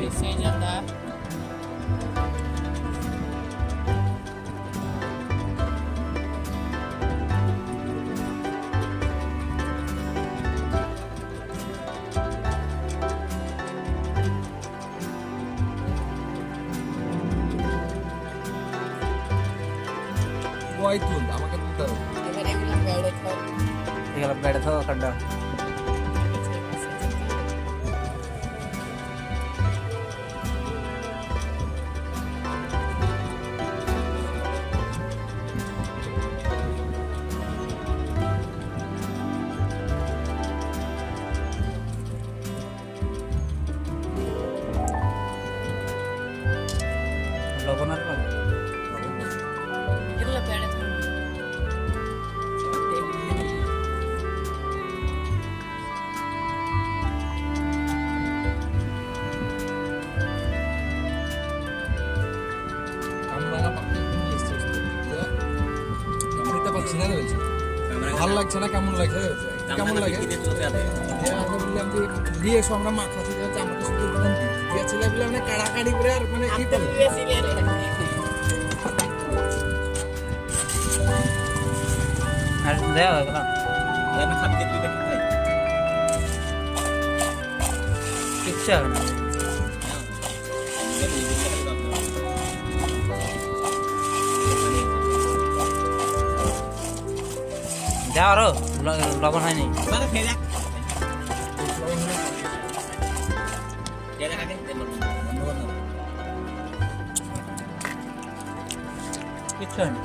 Quay tuần đã Böyle şeylerle. Why do you? I'm a good girl. I'm a good girl. I'm a cần girl. রয়েছে ভালো লাগছে না কেমন লাগছে কেমন লাগে? বললাম যে দিয়ে এসো আমরা মাথা থেকে আমাকে শুধু বলে মানে কাড়াকাড়ি করে আর মানে কি আর দেওয়া হয়ে গেল কিচ্ছু হবে না। যাও আরও লবণ হয়নি। কিচ্ছু হয়নি।